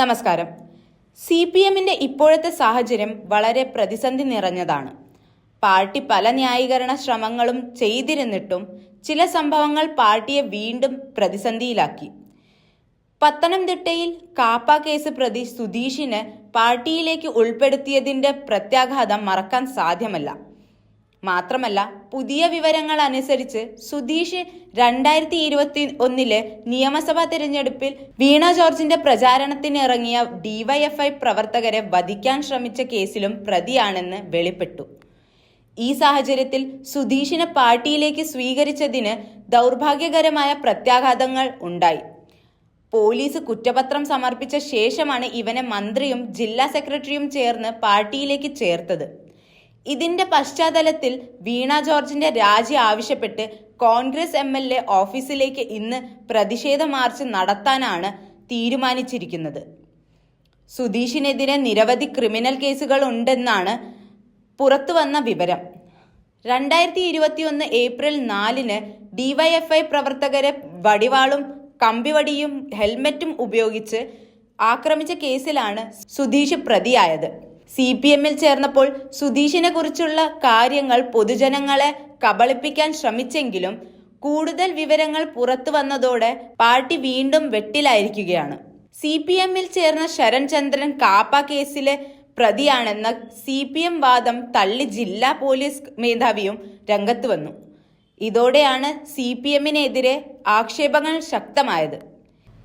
നമസ്കാരം. C P എമ്മിന്റെ ഇപ്പോഴത്തെ സാഹചര്യം വളരെ പ്രതിസന്ധി നിറഞ്ഞതാണ്. പാർട്ടി പല ന്യായീകരണ ശ്രമങ്ങളും ചെയ്തിരുന്നിട്ടും ചില സംഭവങ്ങൾ പാർട്ടിയെ വീണ്ടും പ്രതിസന്ധിയിലാക്കി. പത്തനംതിട്ടയിൽ കാപ്പ കേസ് പ്രതി സുധീഷിനെ പാർട്ടിയിലേക്ക് ഉൾപ്പെടുത്തിയതിന്റെ പ്രത്യാഘാതം മറക്കാൻ സാധ്യമല്ല. മാത്രമല്ല പുതിയ വിവരങ്ങൾ അനുസരിച്ച് സുധീഷ് രണ്ടായിരത്തി ഇരുപത്തി ഒന്നിലെ നിയമസഭാ തിരഞ്ഞെടുപ്പിൽ വീണ ജോർജിന്റെ പ്രചാരണത്തിന് ഇറങ്ങിയ ഡിവൈഎഫ്ഐ പ്രവർത്തകരെ വധിക്കാൻ ശ്രമിച്ച കേസിലും പ്രതിയാണെന്ന് വെളിപ്പെട്ടു. ഈ സാഹചര്യത്തിൽ സുധീഷിനെ പാർട്ടിയിലേക്ക് സ്വീകരിച്ചതിന് ദൗർഭാഗ്യകരമായ പ്രത്യാഘാതങ്ങൾ ഉണ്ടായി. പോലീസ് കുറ്റപത്രം സമർപ്പിച്ച ശേഷമാണ് ഇവനെ മന്ത്രിയും ജില്ലാ സെക്രട്ടറിയും ചേർന്ന് പാർട്ടിയിലേക്ക് ചേർത്തത്. ഇതിന്റെ പശ്ചാത്തലത്തിൽ വീണ ജോർജിന്റെ രാജി ആവശ്യപ്പെട്ട് കോൺഗ്രസ് എം എൽ എ ഓഫീസിലേക്ക് ഇന്ന് പ്രതിഷേധ മാർച്ച് നടത്താനാണ് തീരുമാനിച്ചിരിക്കുന്നത്. സുധീഷിനെതിരെ നിരവധി ക്രിമിനൽ കേസുകൾ ഉണ്ടെന്നാണ് പുറത്തുവന്ന വിവരം. രണ്ടായിരത്തി ഇരുപത്തിയൊന്ന് ഏപ്രിൽ നാലിന് ഡിവൈഎഫ്ഐ പ്രവർത്തകരെ വടിവാളും കമ്പിവടിയും ഹെൽമെറ്റും ഉപയോഗിച്ച് ആക്രമിച്ച കേസിലാണ് സുധീഷ് പ്രതിയായത്. സി പി എമ്മിൽ ചേർന്നപ്പോൾ സുധീഷിനെ കുറിച്ചുള്ള കാര്യങ്ങൾ പൊതുജനങ്ങളെ കബളിപ്പിക്കാൻ ശ്രമിച്ചെങ്കിലും കൂടുതൽ വിവരങ്ങൾ പുറത്തു വന്നതോടെ പാർട്ടി വീണ്ടും വെട്ടിലായിരിക്കുകയാണ്. സി പി എമ്മിൽ ചേർന്ന ശരൺചന്ദ്രൻ കാപ്പ കേസിലെ പ്രതിയാണെന്ന സി പി എം വാദം തള്ളി ജില്ലാ പോലീസ് മേധാവിയും രംഗത്ത് വന്നു. ഇതോടെയാണ് സി പി എമ്മിനെതിരെ ആക്ഷേപങ്ങൾ ശക്തമായത്.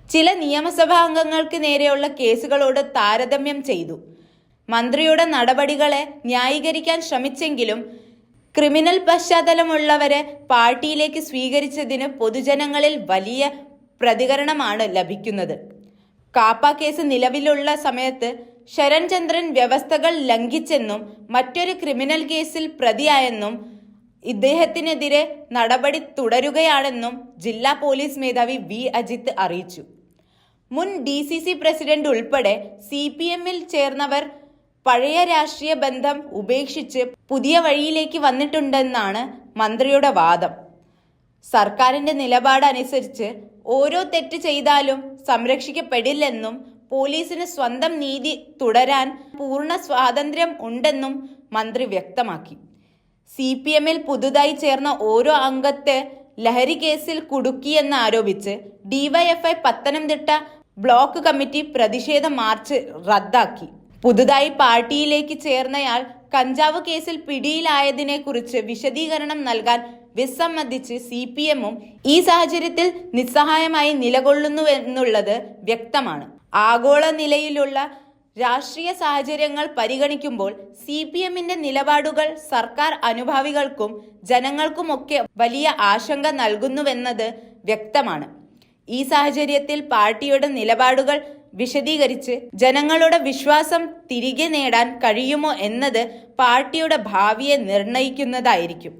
ചില നിയമസഭാ അംഗങ്ങൾക്ക് നേരെയുള്ള കേസുകളോട് താരതമ്യം ചെയ്തു. മന്ത്രിയുടെ നടപടികളെ ന്യായീകരിക്കാൻ ശ്രമിച്ചെങ്കിലും ക്രിമിനൽ പശ്ചാത്തലമുള്ളവരെ പാർട്ടിയിലേക്ക് സ്വീകരിച്ചതിന് പൊതുജനങ്ങളിൽ വലിയ പ്രതികരണമാണ് ലഭിക്കുന്നത്. കാപ്പ കേസ് നിലവിലുള്ള സമയത്ത് ശരൺചന്ദ്രൻ വ്യവസ്ഥകൾ ലംഘിച്ചെന്നും മറ്റൊരു ക്രിമിനൽ കേസിൽ പ്രതിയായെന്നും ഇദ്ദേഹത്തിനെതിരെ നടപടി തുടരുകയാണെന്നും ജില്ലാ പോലീസ് മേധാവി വി. അജിത്ത് അറിയിച്ചു. മുൻ ഡി സി സി പ്രസിഡന്റ് ഉൾപ്പെടെ സി പി എമ്മിൽ ചേർന്നവർ പഴയ രാഷ്ട്രീയ ബന്ധം ഉപേക്ഷിച്ച് പുതിയ വഴിയിലേക്ക് വന്നിട്ടുണ്ടെന്നാണ് മന്ത്രിയുടെ വാദം. സർക്കാരിന്റെ നിലപാട് അനുസരിച്ച് ഓരോ തെറ്റ് ചെയ്താലും സംരക്ഷിക്കപ്പെടില്ലെന്നും പോലീസിന് സ്വന്തം നീതി തുടരാൻ പൂർണ സ്വാതന്ത്ര്യം ഉണ്ടെന്നും മന്ത്രി വ്യക്തമാക്കി. സി പി എമ്മിൽ പുതുതായി ചേർന്ന ഓരോ അംഗത്തെ ലഹരി കേസിൽ കുടുക്കിയെന്നാരോപിച്ച് ഡിവൈഎഫ്ഐ പത്തനംതിട്ട ബ്ലോക്ക് കമ്മിറ്റി പ്രതിഷേധ മാർച്ച് റദ്ദാക്കി. പുതുതായി പാർട്ടിയിലേക്ക് ചേർന്നയാൾ കഞ്ചാവ് കേസിൽ പിടിയിലായതിനെ കുറിച്ച് വിശദീകരണം നൽകാൻ വിസമ്മതിച്ച് സി പി എമ്മും ഈ സാഹചര്യത്തിൽ നിസ്സഹായമായി നിലകൊള്ളുന്നുവെന്നുള്ളത് വ്യക്തമാണ്. ആഗോള നിലയിലുള്ള രാഷ്ട്രീയ സാഹചര്യങ്ങൾ പരിഗണിക്കുമ്പോൾ സി പി എമ്മിന്റെ നിലപാടുകൾ സർക്കാർ അനുഭാവികൾക്കും ജനങ്ങൾക്കുമൊക്കെ വലിയ ആശങ്ക നൽകുന്നുവെന്നത് വ്യക്തമാണ്. ഈ സാഹചര്യത്തിൽ പാർട്ടിയുടെ നിലപാടുകൾ വിശദീകരിച്ച് ജനങ്ങളുടെ വിശ്വാസം തിരികെ നേടാൻ കഴിയുമോ എന്നത് പാർട്ടിയുടെ ഭാവിയെ നിർണയിക്കുന്നതായിരിക്കും